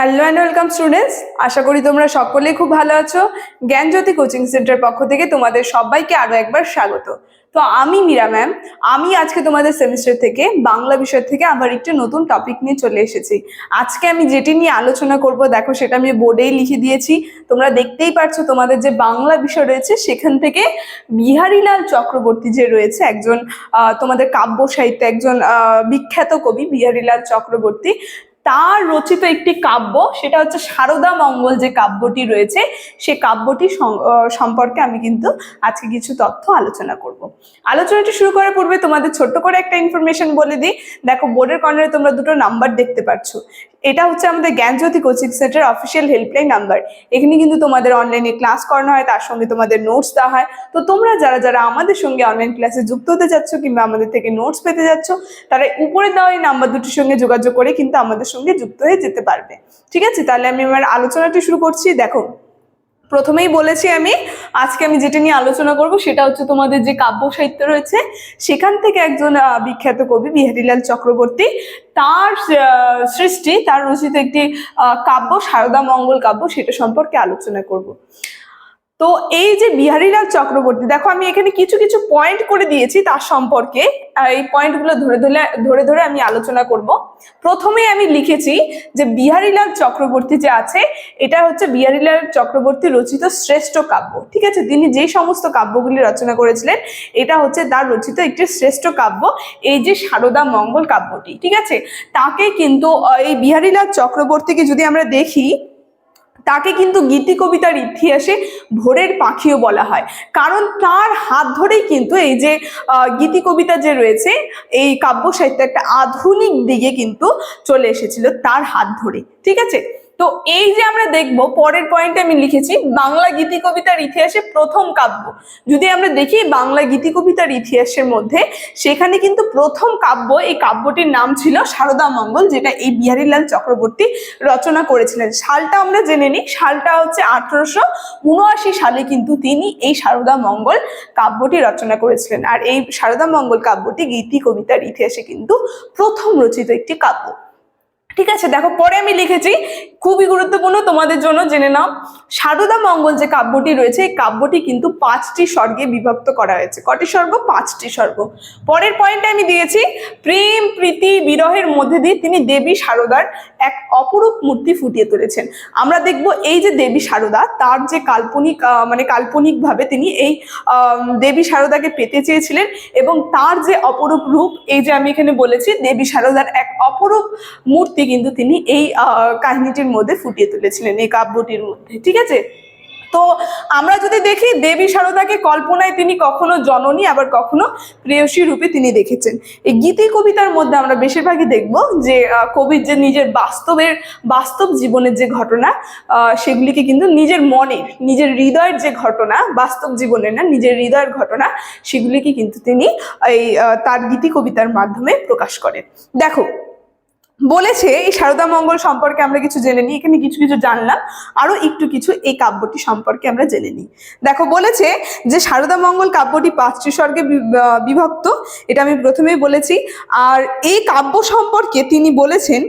Hello and welcome students আশা করি তোমরা সকলেই খুব ভালো আছো। জ্ঞানজ্যোতি কোচিং সেন্টার পক্ষ থেকে তোমাদের সবাইকে আরও একবার স্বাগত। তো আমি মীরা ম্যাম। আমি আজকে তোমাদের সেমিস্টার থেকে বাংলা বিষয় থেকে আবার একটি নতুন টপিক নিয়ে চলে এসেছি। আজকে আমি যেটি নিয়ে আলোচনা করব, দেখো সেটা আমি বোর্ডেই লিখে দিয়েছি। তোমরা দেখতেই পারছ তোমাদের যে বাংলা বিষয় রয়েছে, সেখান থেকে বিহারীলাল চক্রবর্তী যে রয়েছে, একজন তোমাদের কাব্য সাহিত্যে একজন বিখ্যাত কবি বিহারীলাল চক্রবর্তী তার রচিত একটি কাব্য, সেটা হচ্ছে সারদা মঙ্গল যে কাব্যটি রয়েছে, সে কাব্যটি সম- সম্পর্কে আমি কিন্তু আজকে কিছু তথ্য আলোচনা করব। আলোচনাটি শুরু করার পূর্বে তোমাদের ছোট্ট করে একটা ইনফরমেশন বলে দিই। দেখো, বোর্ডের কর্নারে তোমরা দুটো নাম্বার দেখতে পাচ্ছ এটা হচ্ছে আমাদের Gyanjyoti coaching centre official helpline number এখানে কিন্তু তোমাদের অনলাইনে ক্লাস করানো হয়, তার সঙ্গে তোমাদের নোটস দেওয়া হয়। তো তোমরা যারা যারা আমাদের সঙ্গে অনলাইন ক্লাসে যুক্ত হতে যাচ্ছ কিংবা আমাদের থেকে নোটস পেতে যাচ্ছ, তারা উপরে দেওয়া এই নাম্বার দুটির সঙ্গে যোগাযোগ করে কিন্তু আমাদের সঙ্গে যুক্ত হয়ে যেতে পারবে। ঠিক আছে? তাহলে আমি আমার আলোচনাটি শুরু করছি। দেখো প্রথমেই বলেছি আমি, আজকে আমি যেটা নিয়ে আলোচনা করব সেটা হচ্ছে তোমাদের যে কাব্য সাহিত্য রয়েছে, সেখান থেকে একজন বিখ্যাত কবি বিহারীলাল চক্রবর্তী, তার সৃষ্টি, তার রচিত একটি কাব্য, সারদা মঙ্গল কাব্য, সেটা সম্পর্কে আলোচনা করব। তো এই যে বিহারীলাল চক্রবর্তী, দেখো আমি এখানে কিছু কিছু পয়েন্ট করে দিয়েছি তার সম্পর্কে। এই পয়েন্টগুলো ধরে ধরে ধরে ধরে আমি আলোচনা করব। প্রথমে আমি লিখেছি যে বিহারীলাল চক্রবর্তী যে আছে, এটা হচ্ছে বিহারীলাল চক্রবর্তী রচিত শ্রেষ্ঠ কাব্য। ঠিক আছে? তিনি যে সমস্ত কাব্যগুলি রচনা করেছিলেন, এটা হচ্ছে তার রচিত একটি শ্রেষ্ঠ কাব্য, এই যে সারদা মঙ্গল কাব্যটি। ঠিক আছে? তাকে কিন্তু এই বিহারীলাল চক্রবর্তীকে যদি আমরা দেখি তাকে কিন্তু গীতি কবিতার ইতিহাসে ভোরের পাখিও বলা হয়। কারণ তার হাত ধরেই কিন্তু এই যে গীতি কবিতা যে রয়েছে, এই কাব্য সাহিত্য একটা আধুনিক দিকে কিন্তু চলে এসেছিল তার হাত ধরে। ঠিক আছে? তো এই যে আমরা দেখব, পরের পয়েন্টে আমি লিখেছি, বাংলা গীতি কবিতার ইতিহাসে প্রথম কাব্য। যদি আমরা দেখি বাংলা গীতি কবিতার ইতিহাসের মধ্যে, সেখানে কিন্তু প্রথম কাব্য, এই কাব্যটির নাম ছিল সারদা মঙ্গল, যেটা এই বিহারীলাল চক্রবর্তী রচনা করেছিলেন। সালটা আমরা জেনে নিই, সালটা হচ্ছে আঠারোশো উনআশি সালে কিন্তু তিনি এই সারদা মঙ্গল কাব্যটি রচনা করেছিলেন। আর এই সারদা মঙ্গল কাব্যটি গীতি কবিতার ইতিহাসে কিন্তু প্রথম রচিত একটি কাব্য। ঠিক আছে? দেখো, পরে আমি লিখেছি, খুবই গুরুত্বপূর্ণ, তোমাদের জন্য জেনে নাও। সারদা মঙ্গল যে কাব্যটি রয়েছে, এই কাব্যটি কিন্তু পাঁচটি স্বর্গে বিভক্ত করা হয়েছে। কটি স্বর্গ? পাঁচটি স্বর্গ। পরের পয়েন্টে আমি দিয়েছি, প্রেম, প্রীতি, বিরহের মধ্যে দিয়ে তিনি দেবী সারদার এক অপরূপ মূর্তি ফুটিয়ে তুলেছেন। আমরা দেখব এই যে দেবী সারদা, তার যে কাল্পনিক মানে কাল্পনিকভাবে তিনি এই দেবী সারদাকে পেতে চেয়েছিলেন এবং তার যে অপরূপ রূপ, এই যে আমি এখানে বলেছি, দেবী সারদার এক অপরূপ মূর্তি কিন্তু তিনি এই কাহিনীটির মধ্যে ফুটিয়ে তুলেছিলেন, এই কাব্যটির মধ্যে, ঠিক আছে? তো আমরা যদি দেখি, দেবী সারদাকে কল্পনায় তিনি কখনো জননী, আবার কখনো প্রেয়সী রূপে তিনি দেখেছেন। এই গীতি কবিতার মধ্যে আমরা বেশিরভাগই দেখব যে কবির যে নিজের বাস্তবের, বাস্তব জীবনের যে ঘটনা সেগুলিকে কিন্তু নিজের মনের, নিজের হৃদয়ের যে ঘটনা, বাস্তব জীবনের না, নিজের হৃদয়ের ঘটনা, সেগুলিকে কিন্তু তিনি এই তার গীতি কবিতার মাধ্যমে প্রকাশ করেন। দেখো বলেছে, এই সারদা মঙ্গল সম্পর্কে আমরা কিছু জেনে নিই। এখানে কিছু কিছু জানলাম, আরও একটু কিছু এই কাব্যটি সম্পর্কে আমরা জেনে নিই। দেখো, বলেছে যে সারদা মঙ্গল কাব্যটি পাঁচটি স্বর্গে বিভক্ত, এটা আমি প্রথমেই বলেছি। আর এই কাব্য সম্পর্কে তিনি বলেছেন,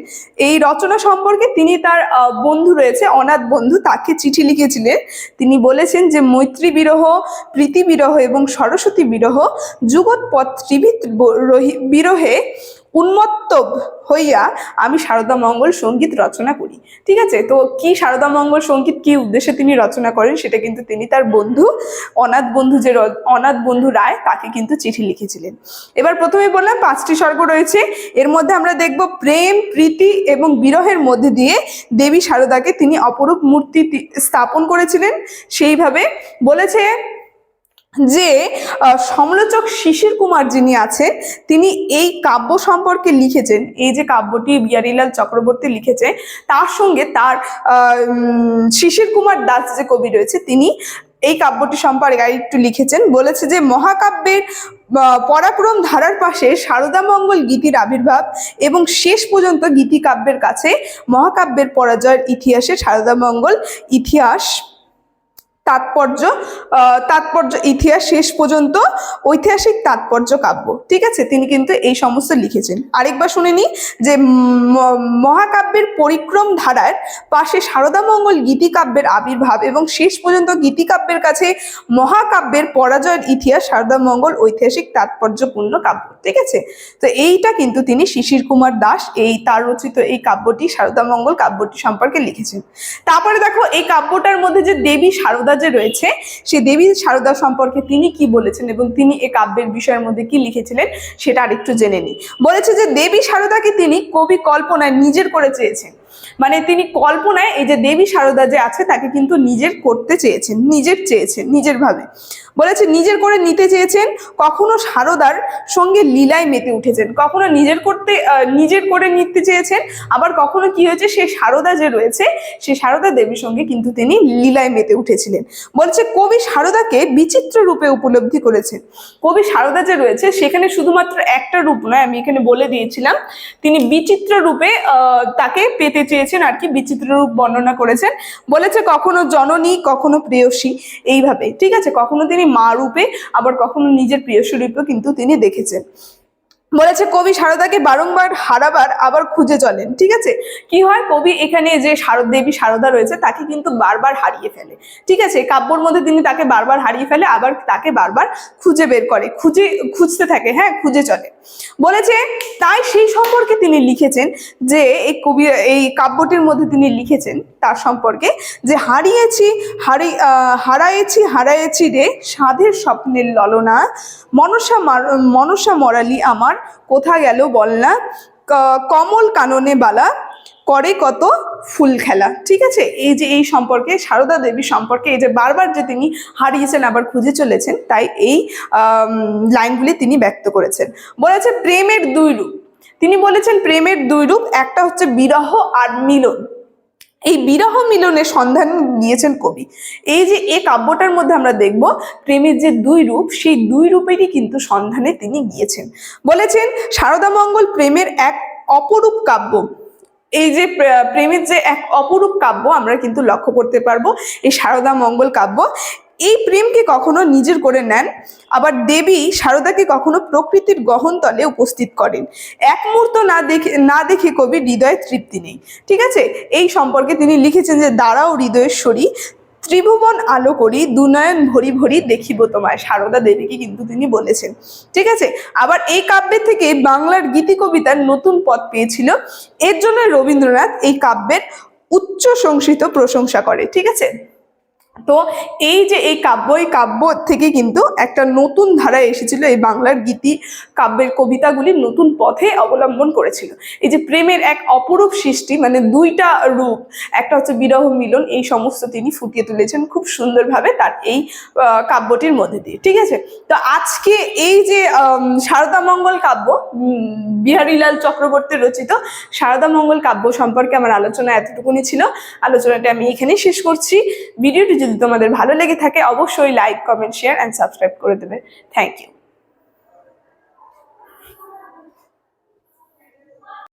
এই রচনা সম্পর্কে তিনি তার বন্ধু রয়েছে, অনাথ বন্ধু, তাকে চিঠি লিখেছিলেন। তিনি বলেছেন যে, মৈত্রী বিরহ, প্রীতি বিরহ এবং সরস্বতী বিরহ যুগৎপথ ত্রিভিত বিরহে উন্মত্ত হইয়া আমি সারদা মঙ্গল সংগীত রচনা করি। ঠিক আছে? তো কি সারদা মঙ্গল সংগীত কি উদ্দেশ্যে তিনি রচনা করেন সেটা কিন্তু তিনি তার বন্ধু, অনাথ বন্ধু যে অনাথ বন্ধু রায়, তাকে কিন্তু চিঠি লিখেছিলেন। এবার প্রথমে বললাম, পাঁচটি স্বর্গ রয়েছে। এর মধ্যে আমরা দেখব প্রেম, প্রীতি এবং বিরহের মধ্যে দিয়ে দেবী সারদাকে তিনি অপরূপ মূর্তি স্থাপন করেছিলেন। সেইভাবে বলেছে যে সমালোচক শিশির কুমার যিনি আছেন, তিনি এই কাব্য সম্পর্কে লিখেছেন, এই যে কাব্যটি বিহারীলাল চক্রবর্তী লিখেছে তার সঙ্গে তার শিশির কুমার দাস যে কবি রয়েছে, তিনি এই কাব্যটি সম্পর্কে একটু লিখেছেন, বলেছে যে, মহাকাব্যের পরাক্রম ধারার পাশে সারদা মঙ্গল গীতির আবির্ভাব এবং শেষ পর্যন্ত গীতি কাব্যের কাছে মহাকাব্যের পরাজয়ের ইতিহাসে সারদা মঙ্গল ইতিহাস তাৎপর্য তাৎপর্য ইতিহাস শেষ পর্যন্ত ঐতিহাসিক তাৎপর্য কাব্য। ঠিক আছে? তিনি কিন্তু এই সমস্ত লিখেছেন। আরেকবার শুনে নি যে মহাকাব্যের পরিক্রম ধারার পাশে সারদামঙ্গল গীতিকাব্যের আবির্ভাব এবং শেষ পর্যন্ত গীতিকাব্যের কাছে মহাকাব্যের পরাজয়ের ইতিহাস সারদামঙ্গল ঐতিহাসিক তাৎপর্যপূর্ণ কাব্য। ঠিক আছে? তো এইটা কিন্তু তিনি শিশির কুমার দাস এই তার রচিত এই কাব্যটি সারদামঙ্গল কাব্যটি সম্পর্কে লিখেছেন। তারপরে দেখো এই কাব্যটার মধ্যে যে দেবী সারদা যে রয়েছে, সে দেবী সারদা সম্পর্কে তিনি কি বলেছেন এবং তিনি এ কাব্যের বিষয়ের মধ্যে কি লিখেছিলেন সেটা আরেকটু জেনে নিই। বলেছে যে দেবী সারদাকে তিনি কবি কল্পনায় নিজের করে চেয়েছেন। মানে তিনি কল্পনায় এই যে দেবী সারদা যে আছে, তাকে কিন্তু নিজের করতে চেয়েছেন, নিজের চেয়েছেন, নিজের ভাবে। বলেছে নিজের করে নিতে চেয়েছেন, কখনো সারদার সঙ্গে লীলায় মেতে উঠেছেন, কখনো নিজের করতে নিজের করে নিতে চেয়েছেন, আবার কখনো কি হয়েছে, সে সারদা যে রয়েছে, সে সারদা দেবীর সঙ্গে কিন্তু তিনি লীলায় মেতে উঠেছিলেন। বলছে, কবি সারদাকে বিচিত্র রূপে উপলব্ধি করেছেন। কবি সারদা যে রয়েছে, সেখানে শুধুমাত্র একটা রূপ নয়, আমি এখানে বলে দিয়েছিলাম, তিনি বিচিত্র রূপে তাকে পেতে চেয়েছেন আর কি, বিচিত্র রূপ বর্ণনা করেছেন। বলেছে কখনো জননী, কখনো প্রেয়সী, এইভাবে। ঠিক আছে, কখনো তিনি মা রূপে, আবার কখনো নিজের প্রিয়সী রূপেও কিন্তু তিনি দেখেছেন। বলেছে কবি সারদাকে বারংবার হারাবার আবার খুঁজে চলেন। ঠিক আছে? কি হয়? কবি এখানে যে শারদ দেবী সারদা রয়েছে তাকে কিন্তু বারবার হারিয়ে ফেলে। ঠিক আছে? কাব্যর মধ্যে তিনি তাকে বারবার হারিয়ে ফেলে আবার তাকে বারবার খুঁজে বের করে খুঁজে খুঁজতে থাকে হ্যাঁ খুঁজে চলে। বলেছে তাই সেই সম্পর্কে তিনি লিখেছেন যে এই কবি এই কাব্যটির মধ্যে তিনি লিখেছেন তার সম্পর্কে যে হারিয়েছি হারি আহ, হারায়েছি হারায়েছি রে সাধের স্বপ্নের ললনা মনসা মনসা মরালি আমার কোথা গেল বল না। কমল কাননে বালা, করে কত ফুল খেলা। ঠিক আছে? এই যে এই সম্পর্কে, সারদা দেবী সম্পর্কে, এই যে বারবার যে তিনি হারিয়েছেন, আবার খুঁজে চলেছেন, তাই এই লাইনগুলি তিনি ব্যক্ত করেছেন। বলেছে প্রেমের দুই রূপ। তিনি বলেছেন প্রেমের দুই রূপ, একটা হচ্ছে বিরহ আর মিলন। এই বিরহ মিলনের সন্ধান দিয়েছেন কবি। এই যে এ কাব্যটার মধ্যে আমরা দেখব, প্রেমের যে দুই রূপ, সেই দুই রূপেরই কিন্তু সন্ধানে তিনি গিয়েছেন। বলেছেন, সারদামঙ্গল প্রেমের এক অপরূপ কাব্য। এই যে প্রেমের যে এক অপরূপ কাব্য আমরা কিন্তু লক্ষ্য করতে পারব, এই সারদা মঙ্গল কাব্য। এই প্রেমকে কখনো নিজের করে নেন, আবার দেবী সারদাকে কখনো প্রকৃতির গহনতলে উপস্থিত করেন। এক মুহূর্ত না দেখে না দেখে কবি হৃদয়ে তৃপ্তি নেই। ঠিক আছে? এই সম্পর্কে তিনি লিখেছেন যে, দাঁড়াও হৃদয়েশ্বরী, ত্রিভুবন আলো করি, দুনয়ন ভরি ভরি দেখিব তোমায়। সারদা দেবীকে কিন্তু তিনি বলেছেন। ঠিক আছে? আবার এই কাব্যের থেকে বাংলার গীতি কবিতার নতুন পথ পেয়েছিল। এর জন্য রবীন্দ্রনাথ এই কাব্যের উচ্চ সংসিত প্রশংসা করে। ঠিক আছে? তো এই যে এই কাব্য এই কাব্য থেকে কিন্তু একটা নতুন ধারা এসেছিল। এই বাংলার গীতি কাব্যের কবিতাগুলি নতুন পথে অবলম্বন করেছিল। এই যে প্রেমের এক অপরূপ সৃষ্টি মানে দুইটা রূপ একটা হচ্ছে বিরহ মিলন এই সমস্ত তিনি ফুটিয়ে তুলেছেন খুব সুন্দরভাবে তার এই কাব্যটির মধ্যে দিয়ে ঠিক আছে? তো আজকে এই যে আম, সারদা মঙ্গল কাব্য বিহারীলাল চক্রবর্তী রচিত সারদা মঙ্গল কাব্য সম্পর্কে আমার আলোচনা এতটুকুনি ছিল। আলোচনাটা আমি এখানেই শেষ করছি। ভিডিওটি যদি তোমাদের ভালো লেগে থাকে, অবশ্যই like comment share and subscribe করে দেবে। Thank you